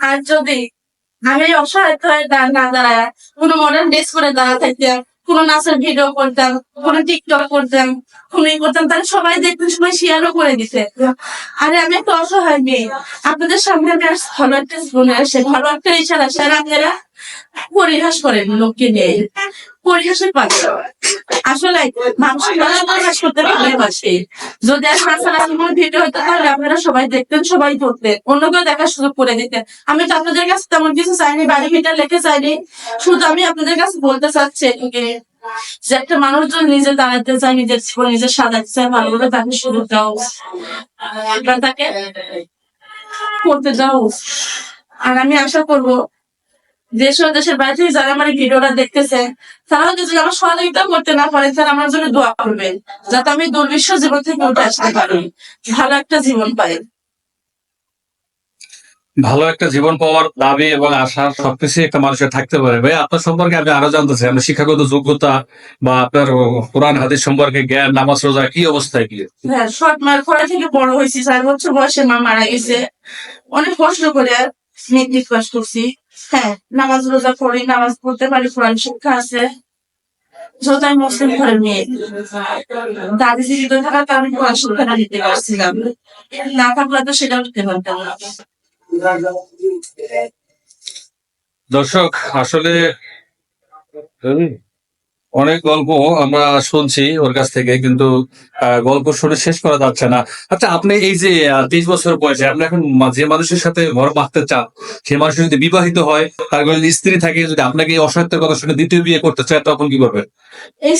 আর যদি আমি অসহায় হয়ে না দাঁড়ায়, কোনো মডার্ন ড্রেস করে দাঁড়া থাকতাম, কোনো নাচের ভিডিও করতাম, কোনো টিকটক করতাম, কোনো করতাম, তাহলে সবাই দেখতে সবাই শেয়ারও করে দিতে আরে, আমি একটা অসহায় মেয়ে। আপনাদের সামনে আমি আজ ভালো একটা জীবনে আসে, ভালো একটা ইশারা আসে আর আপনারা পরিহাস করেন লোককে নিয়ে পরিহাসের পাত্র। আসলে মানুষের মানুষ পরিহাস করতে ভালোবাসে। যদি কোনো ভিডিও হতো, তাহলে আপনারা সবাই দেখতেন, সবাই করতেন অন্য কেউ দেখার সুযোগ করে দিতেন। আমি তো আপনাদের কাছে তেমন কিছু চাইনি, বাড়ি ভিটা লেখে চাইনি। শুধু আমি আপনাদের কাছে বলতে চাচ্ছি যে একটা মানুষ যদি নিজে দাঁড়াতে চায়, নিজের জীবন নিজে সাজাতে চায় ভালো করে তাকে সুযোগ দাও। তাকে করতে দাও। আর আমি আশা করব দেশ ও দেশের বাইরে যারা আমার ভিডিওটা দেখতেছে তারাও যদি আমার সহযোগিতা করতে না পারে তারা আমার জন্য দোয়া করবে যাতে আমি দুর্বিশ্ব জীবন থেকে উঠে আসতে পারি। ভালো একটা জীবন পাই। ভালো একটা জীবন পাওয়ার দাবি এবং আশা সবকিছু একটা মানুষের থাকতে পারে। ভাই আপনার সম্পর্কে আমি আরও জানতে চাই। আপনার শিক্ষাগত যোগ্যতা বা আপনার কোরআন হাদিস সম্পর্কে জ্ঞান নামাজ রোজা কি অবস্থায় কি হ্যাঁ শর্ট মার পরে থেকে বড় হয়েছি। চার বছর বয়সে মা মারা গেছে। অনেক কষ্ট করে মেট্রিক পাস করছি। হ্যাঁ নামাজ রোজা পড়ি নামাজ পড়তে পারি কোরআন শিক্ষা আছে। যেহেতু আমি মুসলিম ঘরের মেয়ে দাদি জীবিত তো আমি কোরআন শিক্ষাটা দিতে পারছিলাম। না থাকলে তো সেটাও দিতে পারতাম না। দর্শক আসলে অনেক গল্প আমরা শুনছি ওর কাছ থেকে কিন্তু আহ, গল্প শুনে শেষ করা যাচ্ছে না। আচ্ছা আপনি এই যে তেইশ বছর বয়সে আপনি এখন যে মানুষের সাথে ঘর বাঁধতে চান সে মানুষ যদি বিবাহিত হয় তার যদি স্ত্রী থাকে যদি আপনাকে এই অসহায়তার কথা শুনে দ্বিতীয় বিয়ে করতে চায় তখন কি করবেন?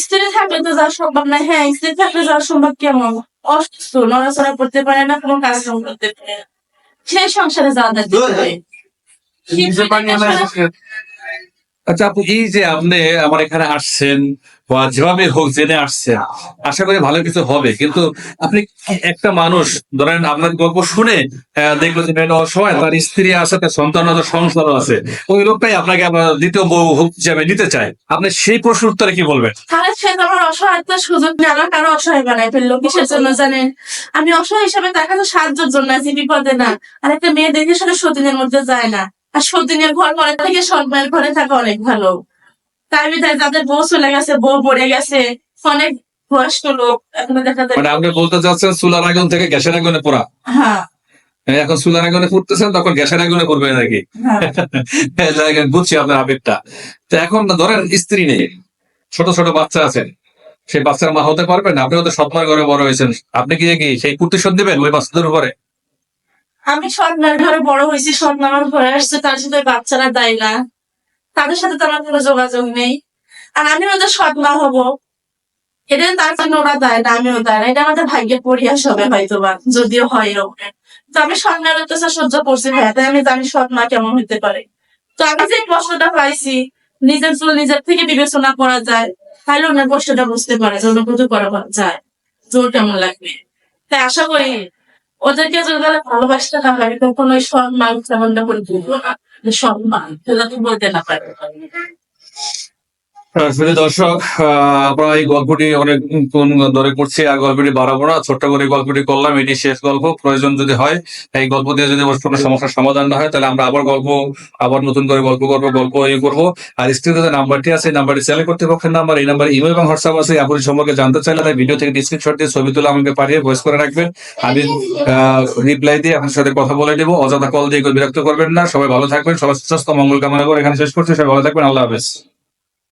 স্ত্রী থাকলে তো যাওয়া সম্ভব না। হ্যাঁ স্ত্রী থাকলে যাওয়া সম্ভব কেমন অসুস্থ নড়াচড়া করতে পারে না কোনো কাজ করতে পারে সেই সংসারে যাওয়া দেখতে আচ্ছা আপু, এই যে আপনি আমার এখানে আসছেন বা যেভাবে হোক জেনে আসছেন, আশা করি ভালো কিছু হবে। কিন্তু আপনি একটা মানুষ, ধরেন আপনার গল্প শুনে দেখল যে মেয়েটা অসহায়, তার স্ত্রী আছে, তার সন্তান আছে সংসারও আছে, ওই লোকটাই আপনাকে দ্বিতীয় বউ হিসাবে নিতে চায়। আপনি সেই প্রশ্ন উত্তরে কি বলবেন? তাহলে সে আমার অসহায়তার সুযোগ নিয়ে আমাকে আরও অসহায় বানাই ফেলল, কিসের জন্য জানেন আমি অসহায় হিসাবে তাকে তো সাহায্যের জন্য আছি বিপদে না। আর একটা মেয়ে দেখে শুনে সতীনের মধ্যে যায় না। আর সতীনের ঘর ঘরে থেকে সন্তানের ঘরে থাকা অনেক ভালো। তাই বিধায় যাদের বউ চলে গেছে বউ পড়ে গেছে। অনেক বয়স্ক লোক এখনও দেখা যায় মানে আপনি বলতে চাচ্ছেন চুলার আগুন থেকে গ্যাসের আগুনে পোড়া? হ্যাঁ। এখন চুলার আগুনে ফুটতেছেন তখন গ্যাসের আগুনে পড়বে নাকি? হ্যাঁ। হ্যাঁ, বুঝছি আপনার আবেগটা। তো এখন ধরেন স্ত্রী নেই ছোট ছোট বাচ্চা আছেন সেই বাচ্চার মা হতে পারবেন আপনিও তো সৎমার ঘরে বড় হয়েছেন। আপনি কি কি সেই প্রতিশোধ দিবেন ওই বাচ্চাদের উপরে? আমি সন্ন্যার ঘরে বড় হয়েছি সন্ধ্যা আমার ঘরে আসছে, তার সাথে বাচ্চারা দেয় না তাদের সাথে তো আমার কোনো যোগাযোগ নেই। আর আমি ওদের মা হব। এটা তার জন্য ওরা দেয় না, আমিও দেয় না। এটা আমাদের ভাগ্যের পরিহাস হবে হয়তো বা যদিও হয় এরকম। তো আমি সন্ন্যার অত্যাচার সহ্য করছি ভাইয়া, তাই আমি জানি মা কেমন হতে পারে। তো আমি যে প্রশ্নটা পাইছি, নিজের চুল নিজের থেকে বিবেচনা করা যায়, তাহলে ওনার কষ্টটা বুঝতে পারে অনুভূতি করা যায়। জোর কেমন লাগবে? তাই আশা করি ওদেরকে যদি ভালোবাসতে না পারি তখন ওই সম্মান তেমনটা করে দিবো না। যে সম্মান, সেটা তো বলতে না পারে। আসলে দর্শক আহ, আমরা এই গল্পটি অনেক কোন ধরে করছি আর গল্পটি বাড়াবো না ছোট্ট করে গল্পটি করলাম এটি শেষ গল্প প্রয়োজন যদি হয় এই গল্প দিয়ে যদি কোনো সমস্যার সমাধান না হয় তাহলে আমরা আবার গল্প আবার নতুন করে গল্প করব গল্প ইয়ে করব। আর স্ক্রিনে নাম্বারটি আছে এই নাম্বারটি চ্যানেল কর্তৃপক্ষের নাম্বার এই নাম্বার ইমেল এবং হোয়াটসঅ্যাপ আছে আপনি সম্পর্কে জানতে চাইলে তাই ভিডিও থেকে স্ক্রিনশট দিয়ে ছবি তুলে আমাকে পাঠিয়ে ভয়েস করে রাখবেন। আমি রিপ্লাই দিয়ে আপনার সাথে কথা বলে দেবো অযথা কল দিয়ে বিরক্ত করবেন না সবাই ভালো থাকবেন সবার সুস্বাস্থ্য মঙ্গল কামনা করে এখানে শেষ করছি সবাই ভালো থাকবেন আল্লাহ হাফেজ।